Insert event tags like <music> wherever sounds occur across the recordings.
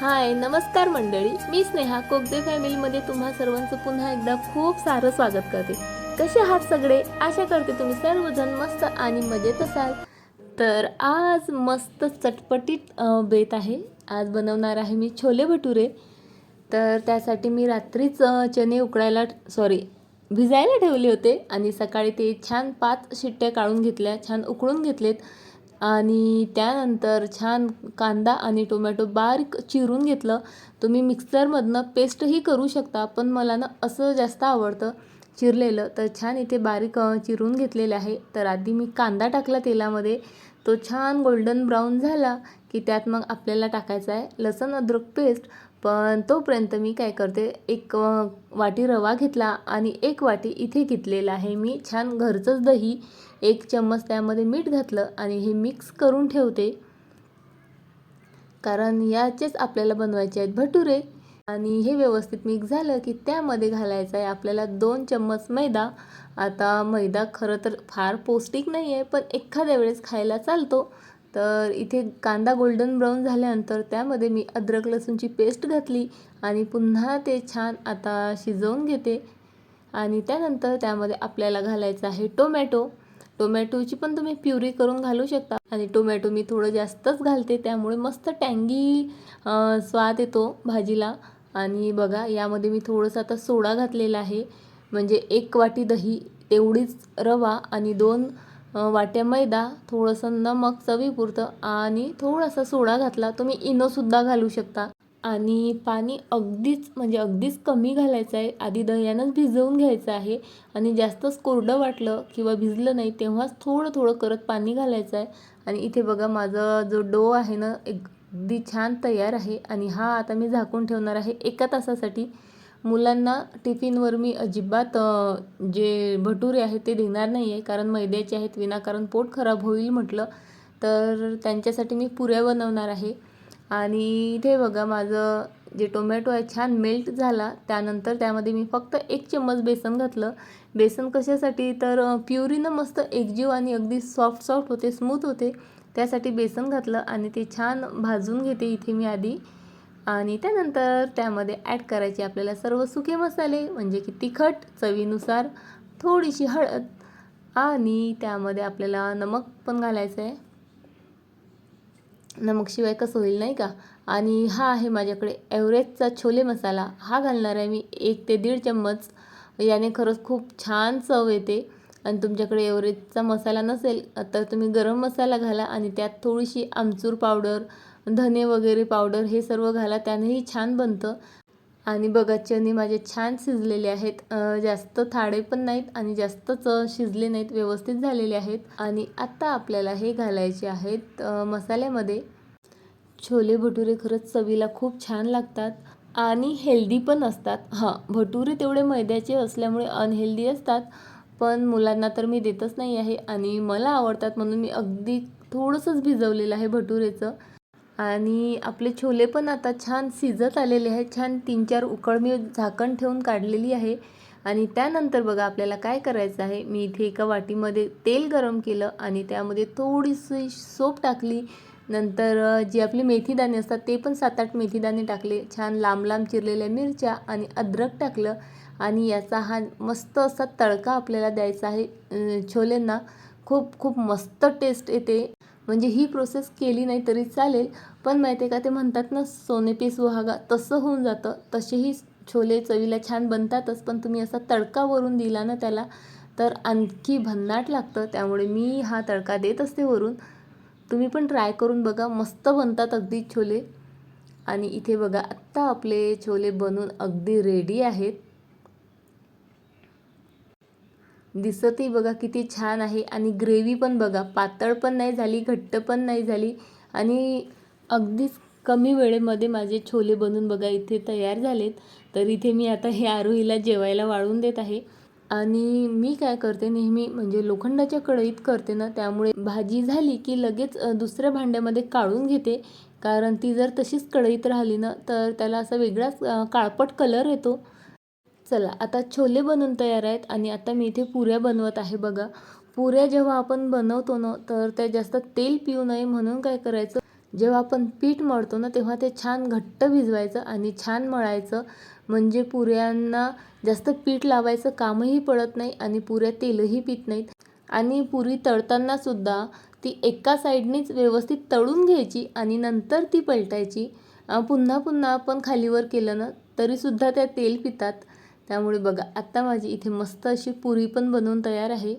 हाय नमस्कार मंडळी. मी स्नेहा कोगदे फॅमिलीमध्ये तुम्हा सर्वांचं पुन्हा एकदा खूप सारं स्वागत करते. कसे आहात सगळे? आशा करते तुम्ही सर्वजण मस्त आणि मजेत असाल. तर आज मस्त चटपटीत बेत आहे. आज बनवणार आहे मी छोले भटुरे. तर त्यासाठी मी रात्रीच चणे उकडायला सॉरी भिजायला ठेवले होते आणि सकाळी ते छान पाच शिट्ट्या काढून घेतल्या छान उकळून घेतलेत. आणि त्यानंतर छान कांदा आणि टोमॅटो बारीक चिरून घेतलं. तुम्ही मिक्सरमधनं पेस्टही करू शकता पण मला ना असं जास्त आवडतं चिरलेलं. तर छान इथे बारीक चिरून घेतलेलं आहे. तर आधी मी कांदा टाकला तेलामध्ये. तो छान गोल्डन ब्राऊन झाला की त्यात मग आपल्याला टाकायचा आहे लसण अद्रक पेस्ट पण तोपर्यंत मी काय करते एक वाटी रवा घेतला आणि एक वाटी इथे घेतलेला आहे मी. छान घरचंच दही एक चम्मच त्यामध्ये मीठ घातलं आणि हे मिक्स करून ठेवते. कारण याचेच आपल्याला बनवायचे आहेत भटुरे. आणि हे व्यवस्थित मिक्स झालं की त्यामध्ये घालायचं आहे आपल्याला दोन चम्मच मैदा. आता मैदा खरं तर फार पौष्टिक नाही आहे पण एखाद्या वेळेस खायला चालतो. तर इथे कांदा गोल्डन ब्राऊन झाल्यानंतर त्यामध्ये मी अद्रक लसूणची पेस्ट घातली आणि पुन्हा ते छान आता शिजवून घेते. आणि त्यानंतर त्यामध्ये आपल्याला घालायचं आहे टोमॅटो टोमॅटोची पण तुम्ही प्युरी करून घालू शकता. आणि टोमॅटो मी थोडं जास्तच घालते त्यामुळे मस्त टँगी स्वाद येतो भाजीला. आणि बघा यामध्ये मी थोडंसं आता सोडा घातलेला आहे. म्हणजे एक वाटी दही तेवढीच रवा आणि दोन वाट्या मैदा थोडंसं नमक चवीपुरतं आणि थोडासा सोडा घातला तुम्ही इनोसुद्धा घालू शकता. आणि पाणी अगदीच म्हणजे अगदीच कमी घालायचं आहे. आधी दह्यानंच भिजवून घ्यायचं आहे. आणि जास्तच कोरडं वाटलं किंवा भिजलं नाही तेव्हाच थोडं थोडं करत पाणी घालायचं आहे. आणि इथे बघा माझा जो डो आहे ना अगदी छान तयार आहे. आणि हा आता मी झाकून ठेवणार आहे एका तासासाठी. मुलांना टिफिनवर मी अजिबात जे भटुरे आहेत ते देणार नाही आहे कारण मैद्याचे आहेत विनाकारण पोट खराब होईल म्हटलं तर त्यांच्यासाठी मी पुऱ्या बनवणार आहे. आणि इथे बघा माझं जे टोमॅटो आहे छान मेल्ट झाला त्यानंतर त्यामध्ये मी फक्त एक चम्मच बेसन घातलं. बेसन कशासाठी? तर प्युरीनं मस्त एकजीव आणि अगदी सॉफ्ट सॉफ्ट होते स्मूथ होते त्यासाठी बेसन घातलं आणि ते छान भाजून घेते इथे मी आधी. आणि त्यानंतर त्यामध्ये ॲड करायचे आपल्याला सर्व सुके मसाले म्हणजे की तिखट चवीनुसार थोडीशी हळद आणि त्यामध्ये आपल्याला नमक पण घालायचं आहे. नमकशिवाय कसं होईल नाही का? आणि हा आहे माझ्याकडे एव्हरेजचा छोले मसाला. हा घालणार आहे मी एक ते दीड चम्मच. याने खरंच खूप छान चव येते. आणि तुमच्याकडे एव्हरेजचा मसाला नसेल तर तुम्ही गरम मसाला घाला आणि त्यात थोडीशी आमचूर पावडर धने वगैरे पावडर हे सर्व घाला त्यानेही छान बनतं. आणि बघा चणे माझे छान शिजलेले आहेत. जास्त थाडे पण नाहीत आणि जास्तच शिजले नाहीत व्यवस्थित झालेले आहेत. आणि आत्ता आपल्याला हे घालायचे आहेत मसाल्यामध्ये. छोले भटुरे खरंच चवीला खूप छान लागतात. आणि हेल्दी पण असतात. हां भटुरे तेवढे मैद्याचे असल्यामुळे अनहेल्दी असतात. पण मुलांना तर मी देतच नाही आहे आणि मला आवडतात म्हणून मी अगदी थोडंसंच भिजवलेलं आहे भटुरेचं. आणि आपले छोले पण आता छान शिजत आलेले आहेत. छान तीन चार उकळ मी झाकण ठेवून काढलेली आहे. आणि त्यानंतर बघा आपल्याला काय करायचं आहे. मी इथे एका वाटीमध्ये तेल गरम केलं आणि त्यामध्ये थोडीशी सोप टाकली. नंतर जी आपली मेथीदाणे असतात ते पण सात आठ मेथीदाणे टाकले. छान लांब लांब चिरलेल्या मिरच्या आणि अद्रक टाकलं. आणि याचा हा मस्त असा तडका आपल्याला द्यायचा आहे छोल्यांना. छोलेंना खूप खूप मस्त टेस्ट येते. म्हणजे ही प्रोसेस केली नाही तरी चालेल. पण माहिती आहे का ते म्हणतात ना सोने पीस वहागा तसं होऊन जातं. तसेही छोले चवीला छान बनतातच पण तुम्ही असा तडका वरून दिला ना त्याला तर आणखी भन्नाट लागतं. त्यामुळे मी हा तडका देत असते वरून. तुम्ही पण ट्राय करून बघा. मस्त बनतात अगदी छोले. आणि इथे बघा आत्ता आपले छोले बनून अगदी रेडी आहेत. दिसतही बघा किती छान आहे. आणि ग्रेव्ही पण बघा पातळ पण नाही झाली घट्ट पण नाही झाली. आणि अगदीच कमी वेळेमध्ये माझे छोले बनून बघा इथे तयार झालेत. तर इथे मी आता हे आरोहीला जेवायला वाळून देत आहे. आणि मी काय करते नेहमी म्हणजे लोखंडाच्या कढईत करते ना त्यामुळे भाजी झाली की लगेच दुसऱ्या भांड्यामध्ये काढून घेते. कारण ती जर तशीच कढईत राहिली ना तर त्याला असा वेगळाच काळपट कलर येतो. चला आता छोले बनवून तयार आहेत आणि आता मी इथे पुऱ्या बनवत आहे बघा. पुऱ्या जेव्हा आपण बनवतो ना तर त्या जास्त तेल पिऊ नये म्हणून काय करायचं? जेव्हा आपण पीठ मळतो ना तेव्हा ते छान घट्ट भिजवायचं आणि छान मळायचं. म्हणजे पुऱ्यांना जास्त पीठ लावायचं कामही पडत नाही आणि पुऱ्या तेलही पित नाहीत. आणि पुरी तळताना सुद्धा ती एका साईडनेच व्यवस्थित तळून घ्यायची आणि नंतर ती पलटायची. पुन्हा पुन्हा आपण खालीवर केलं ना तरीसुद्धा त्या तेल पितात. त्यामुळे बघा आत्ता माझी इथे मस्त अशी पुरी पण बनवून तयार आहे.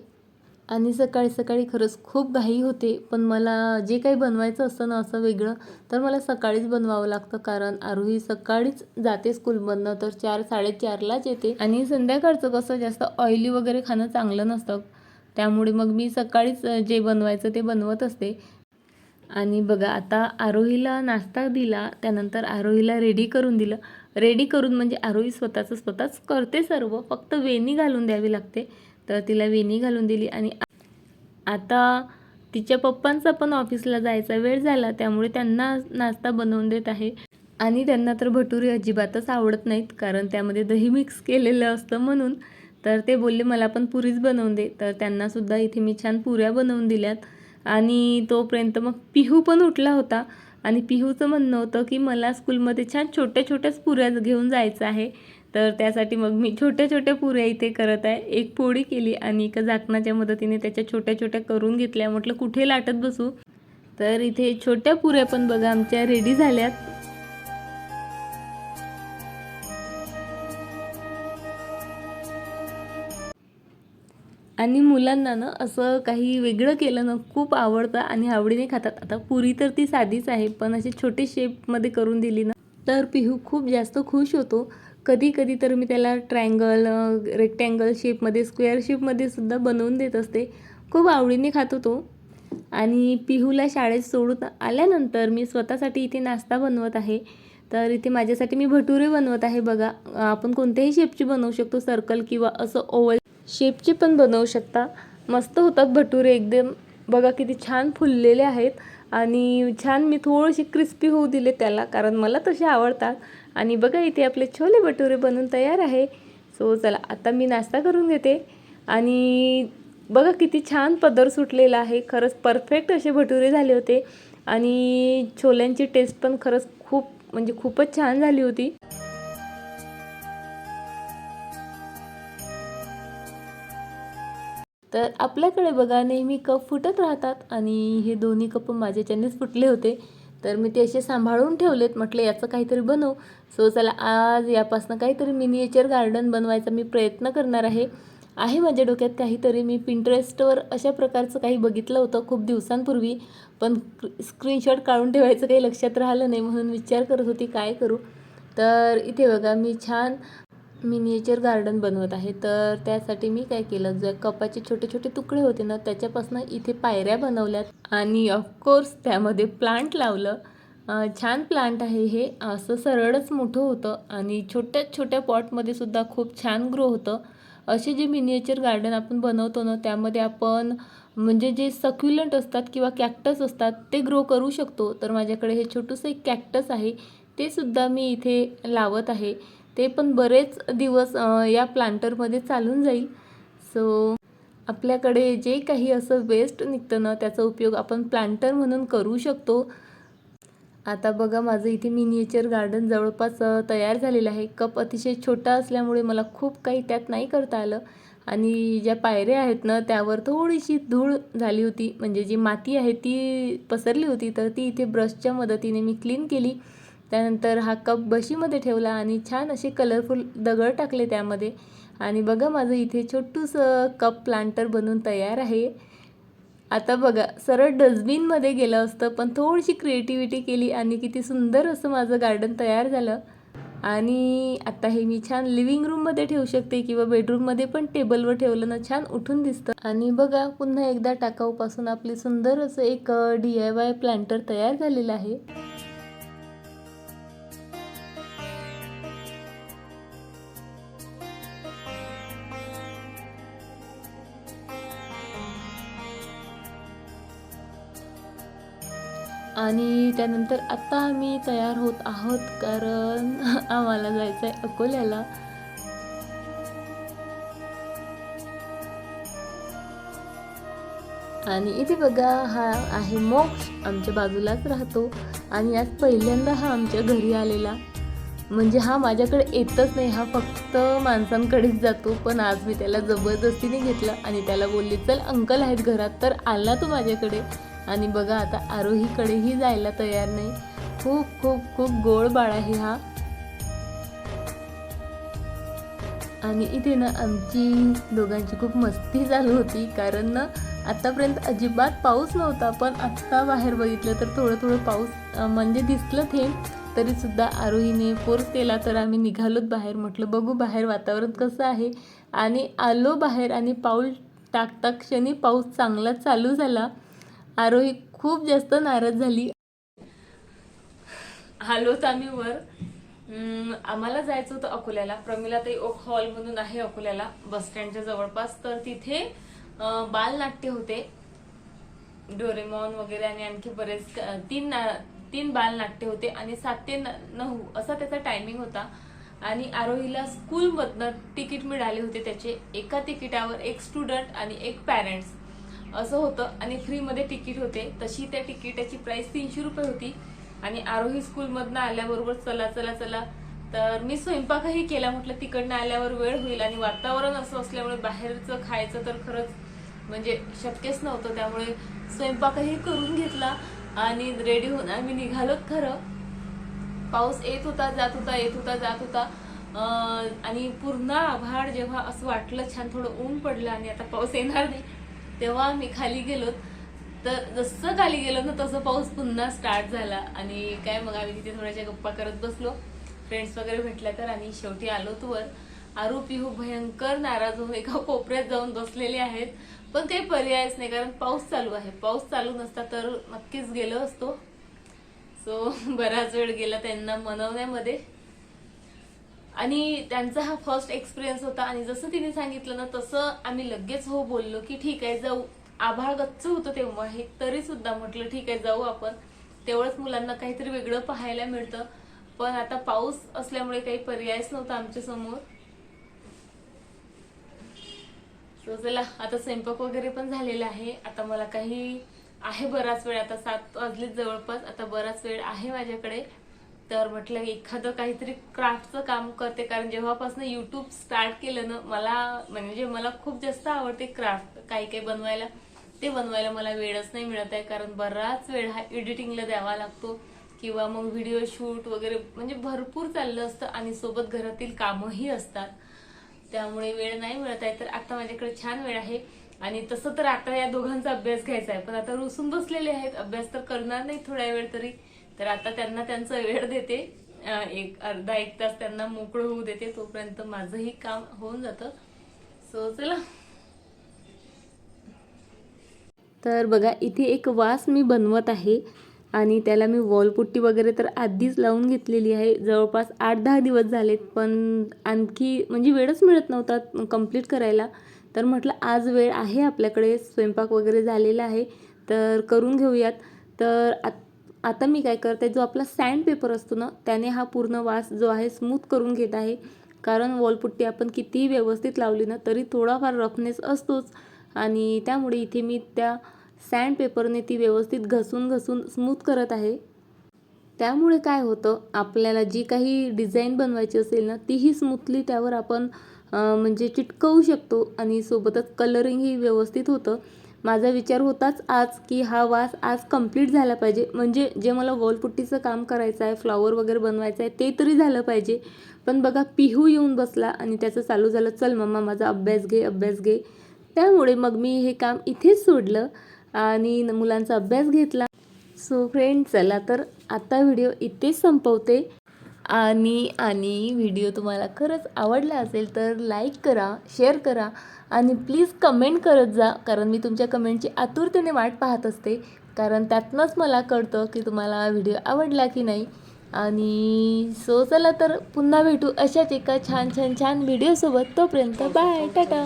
आणि सकाळी सकाळी खरंच खूप घाई होते पण मला जे काही बनवायचं असतं ना असं वेगळं तर मला सकाळीच बनवावं लागतं कारण आरोही सकाळीच जाते स्कूलमधनं तर चार साडेचारलाच येते. आणि संध्याकाळचं कसं जास्त ऑइली वगैरे खाणं चांगलं नसतं. त्यामुळे मग मी सकाळीच जे बनवायचं ते बनवत असते. आणि बघा आता आरोहीला नाश्ता दिला त्यानंतर आरोहीला रेडी करून दिलं. रेडी करून म्हणजे आरोही स्वतःचं स्वतःच करते सर्व. फक्त वेणी घालून द्यावी लागते. तर तिला वेणी घालून दिली आणि आता तिच्या पप्पांचा पण ऑफिसला जायचा वेळ झाला त्यामुळे त्यांना नाश्ता बनवून देत आहे. आणि त्यांना तर भटुरे अजिबातच आवडत नाहीत कारण त्यामध्ये दही मिक्स केलेलं असतं म्हणून. तर ते बोलले मला पण पुरीच बनवून दे. तर त्यांनासुद्धा इथे मी छान पुऱ्या बनवून दिल्यात. आणि तोपर्यंत मग पिहू पण उठला होता. आणि पिहूचं म्हणणं होतं की मला स्कूलमध्ये छान छोट्या छोट्याच पुऱ्या घेऊन जायचं आहे. तर त्यासाठी मग मी छोट्या छोट्या पुऱ्या इथे करत आहे. एक पोळी केली आणि एका झाकणाच्या मदतीने त्याच्या छोट्या छोट्या करून घेतल्या. म्हटलं कुठे लाटत बसू? तर इथे छोट्या पुऱ्या पण बघा आमच्या रेडी झाल्यात. आणि मुलांना ना असं काही वेगळं केलं ना खूप आवडतं आणि आवडीने खातात. आता पुरी तर ती साधीच आहे पण अशी छोटे शेपमध्ये करून दिली ना तर पिहू खूप जास्त खुश होतो. कधी कधी तर मी त्याला ट्रँगल रेक्टँगल शेपमध्ये स्क्वेअर शेपमध्ये सुद्धा बनवून देत असते. खूप आवडीने खातो तो आणि पिहूला शाळेत सोडून आल्यानंतर मी स्वतःसाठी इथे नाश्ता बनवत आहे. तर इथे माझ्यासाठी मी भटुरे बनवत आहे बघा. आपण कोणत्याही शेपची बनवू शकतो सर्कल किंवा असं ओवल शेपचे पण बनवू शकता. मस्त होतात भटुरे एकदम. बघा किती छान फुललेले आहेत. आणि छान मी थोडेसे क्रिस्पी होऊ दिले त्याला कारण मला तसे आवडतात. आणि बघा इथे आपले छोले भटुरे बनून तयार आहे. सो चला आता मी नाश्ता करून घेते आणि बघा किती छान पदर सुटलेला आहे. खरंच परफेक्ट असे भटुरे झाले होते. आणि छोल्यांची टेस्ट पण खरंच खूप म्हणजे खूपच छान झाली होती. तर आपल्याकडे बघा नेहमी कप फुटत राहतात आणि हे दोन्ही कप माझ्याच्यानेच फुटले होते. तर मी ते असे सांभाळून ठेवलेत. म्हटलं याचं काहीतरी बनवू. सो चला आज यापासून काहीतरी मिनिएचर गार्डन बनवायचा मी प्रयत्न करणार आहे. आहे माझ्या डोक्यात काहीतरी. मी पिंटरेस्टवर अशा प्रकारचं काही बघितलं होतं खूप दिवसांपूर्वी. पण स्क्रीनशॉट काढून ठेवायचं काही लक्षात राहिलं नाही म्हणून विचार करत होती काय करू? तर इथे बघा मी छान मिनिएचर गार्डन बनवत आहे. तर त्यासाठी मी काय केलं जे कपाचे छोटे छोटे तुकडे होते ना त्याच्यापासून इथे पायऱ्या बनवल्यात. आणि ऑफकोर्स त्यामध्ये प्लांट लावलं. छान प्लांट आहे हे. असं सरळच मोठं होतं आणि छोट्या छोट्या पॉटमध्ये सुद्धा खूप छान ग्रो होतं. असे जे मिनिएचर गार्डन आपण बनवतो ना त्यामध्ये आपण म्हणजे जे सक्युलंट असतात किंवा कॅक्टस असतात ते ग्रो करू शकतो. तर माझ्याकडे हे छोटंसं एक कॅक्टस आहे. ते सुद्धा मी इथे लावत आहे. ते पण बरेच दिवस या प्लांटरमध्ये चालून जाईल. सो आपल्याकडे जे काही असं वेस्ट निघतं ना त्याचा उपयोग आपण प्लांटर म्हणून करू शकतो. आता बघा माझं इथे मिनिएचर गार्डन जवळपास तयार झालेलं आहे. कप अतिशय छोटा असल्यामुळे मला खूप काही त्यात नाही करता आलं. आणि ज्या पायऱ्या आहेत ना त्यावर थोडीशी धूळ झाली होती. म्हणजे जी माती आहे ती पसरली होती. तर ती इथे ब्रशच्या मदतीने मी क्लीन केली. त्यानंतर हा कप बशीमध्ये ठेवला आणि छान असे कलरफुल दगड टाकले त्यामध्ये. आणि बघा माझं इथे छोटूसं कप प्लांटर बनून तयार आहे. आता बघा सरळ डस्टबिनमध्ये गेलं असतं पण थोडीशी क्रिएटिव्हिटी केली आणि किती सुंदर असं माझं गार्डन तयार झालं. आणि आता हे मी छान लिव्हिंग रूममध्ये ठेवू शकते किंवा बेडरूममध्ये पण टेबलवर ठेवलं ना छान उठून दिसतं. आणि बघा पुन्हा एकदा टाकाऊपासून आपली सुंदर असं एक डी आय वाय प्लांटर तयार झालेलं आहे. आणि त्यानंतर आत्ता आम्ही तयार होत आहोत कारण <laughs> आम्हाला जायचं आहे अकोल्याला. आणि इथे बघा हा आहे मोक्ष आमच्या बाजूलाच राहतो. आणि आज पहिल्यांदा हा आमच्या घरी आलेला. म्हणजे हा माझ्याकडे येतच नाही हा फक्त माणसांकडेच जातो. पण आज मी त्याला जबरदस्तीने घेतलं आणि त्याला बोलले चल अंकल आहेत घरात तर आला तो माझ्याकडे. आणि बघा आता आरोहीकडेही जायला तयार नाही. खूप खूप खूप गोड बाळ आहे हा. आणि इथे ना आमची दोघांची खूप मस्ती चालू होती कारण ना आतापर्यंत अजिबात पाऊस नव्हता पण आत्ता बाहेर बघितलं तर थोडं थोडं पाऊस म्हणजे दिसलं थेंब तरीसुद्धा आरोहीने फोर्स केला तर आम्ही निघालोत बाहेर. म्हटलं बघू बाहेर वातावरण कसं आहे. आणि आलो बाहेर आणि पाऊल टाकता क्षणी पाऊस चांगला चालू झाला. आरोही खूप जास्त नाराज झाली. आलोत आम्ही वर आम्हाला जायचं होतं अकोल्याला. प्रमिलाताई ओक हॉल म्हणून आहे अकोल्याला बस स्टँडच्या जवळपास. तर तिथे बालनाट्य होते. डोरेमॉन वगैरे आणि आणखी बरेच तीन ना- तीन बालनाट्य होते आणि सात ते न- नऊ असा त्याचा टायमिंग होता. आणि आरोहीला स्कूलमधनं तिकीट मिळाले होते त्याचे. एका तिकिटावर एक स्टुडंट आणि एक पॅरेंट्स असं होतं. आणि फ्रीमध्ये तिकीट होते. तशी त्या तिकिटाची प्राइस तीनशे रुपये होती. आणि आरोही स्कूलमधनं आल्याबरोबर चला चला चला. तर मी स्वयंपाकही केला. म्हटलं तिकडनं आल्यावर वेळ होईल. आणि वातावरण असं असल्यामुळे बाहेरचं खायचं तर खरंच म्हणजे शक्यच नव्हतं. त्यामुळे स्वयंपाकही करून घेतला. आणि रेडी होऊन आम्ही निघालोत खरं. पाऊस येत होता जात होता येत होता जात होता. आणि पूर्ण आभाळ जेव्हा असं वाटलं छान थोडं ऊन पडलं आणि आता पाऊस येणार नाही. तेव्हा आम्ही खाली गेलो. तर जसं खाली गेलो ना तसं पाऊस पुन्हा स्टार्ट झाला. आणि काय मग आम्ही तिथे थोड्याशा गप्पा करत बसलो. फ्रेंड्स वगैरे भेटल्या तर आणि शेवटी आलो वर आरोपी पिहू भयंकर नाराज होऊन एका कोपऱ्यात जाऊन बसलेले आहेत. पण काही पर्यायच नाही कारण पाऊस चालू आहे. पाऊस चालू नसता तर नक्कीच गेलो असतो. सो बराच वेळ गेला त्यांना मनवण्यामध्ये. आणि त्यांचा हा फर्स्ट एक्सपिरियन्स होता. आणि जसं तिने सांगितलं ना तसं आम्ही लगेच हो बोललो की ठीक आहे जाऊ. आभाळ गच्च होतं तेव्हा. हे तरी सुद्धा म्हटलं ठीक आहे जाऊ आपण. तेवढंच मुलांना काहीतरी वेगळं पाहायला मिळतं. पण आता पाऊस असल्यामुळे काही पर्यायच नव्हता आमच्यासमोर. चला आता स्वयंपाक वगैरे पण झालेला आहे. आता मला काही आहे बराच वेळ. आता सात वाजले जवळपास. आता बराच वेळ आहे माझ्याकडे. तर म्हटलं एखादं काहीतरी क्राफ्टचं काम करते. कारण जेव्हापासून युट्यूब स्टार्ट केलं ना मला म्हणजे मला खूप जास्त आवडते क्राफ्ट काही काही बनवायला. ते बनवायला मला वेळच नाही मिळत आहे. कारण बराच वेळ हा एडिटिंगला द्यावा लागतो. किंवा मग व्हिडिओ शूट वगैरे म्हणजे भरपूर चाललं असतं. आणि सोबत घरातील कामंही असतात. त्यामुळे वेळ नाही मिळत आहे. तर आता माझ्याकडे छान वेळ आहे. आणि तसं तर आता या दोघांचा अभ्यास घ्यायचा आहे. पण आता रुसून बसलेले आहेत. अभ्यास तर करणार नाही थोड्या वेळ तरी. तर आता त्यांना त्यांचा वेळ देते. एक अर्धा एक तास त्यांना मोकळं होऊ देते तोपर्यंत माझंही काम होऊन जातं. सो चला. तर बघा इथे एक वास मी बनवत आहे आणि त्याला मी वॉलपुट्टी वगैरे तर आधीच लावून घेतलेली आहे. जवळपास आठ दहा दिवस झालेत पण आणखी म्हणजे वेळच मिळत नव्हता कंप्लीट करायला. तर म्हटलं आज वेळ आहे आपल्याकडे स्वयंपाक वगैरे झालेला आहे तर करून घेऊयात. तर आत आता मी काय करते जो आपला सँड पेपर असतो ना त्याने हा पूर्ण वास जो आहे स्मूथ करून घेत आहे. कारण वॉलपुट्टी आपण कितीही व्यवस्थित लावली ना तरी थोडाफार रफनेस असतोच. आणि त्यामुळे इथे मी त्या सँड पेपरने ती व्यवस्थित घसून घसून स्मूथ करत आहे. त्यामुळे काय होतं आपल्याला जी काही डिझाईन बनवायची असेल ना तीही स्मूथली त्यावर आपण म्हणजे चिटकवू शकतो. आणि सोबतच कलरिंगही व्यवस्थित होतं. माझा विचार होताच आज की हा वास आज कंप्लीट झाला पाहिजे. म्हणजे जे मला वॉलपुट्टीचं काम करायचं आहे फ्लॉवर वगैरे बनवायचं आहे ते तरी झालं पाहिजे. पण बघा पिहू येऊन बसला आणि त्याचं चालू झालं चल मम्मा माझा अभ्यास घे अभ्यास घे. त्यामुळे मग मी हे काम इथेच सोडलं आणि मुलांचा अभ्यास घेतला. सो फ्रेंड चला तर आता व्हिडिओ इथेच संपवते. आणि आणि व्हिडिओ तुम्हाला खरंच आवडला असेल तर लाईक करा शेअर करा आणि प्लीज कमेंट करत जा कारण मी तुमच्या कमेंटची आतुरतेने वाट पाहत असते. कारण त्यातनंच मला कळतं की तुम्हाला व्हिडिओ आवडला की नाही. आणि सो चला तर पुन्हा भेटू अशाच एका छान छान छान व्हिडिओसोबत तोपर्यंत बाय टाटा.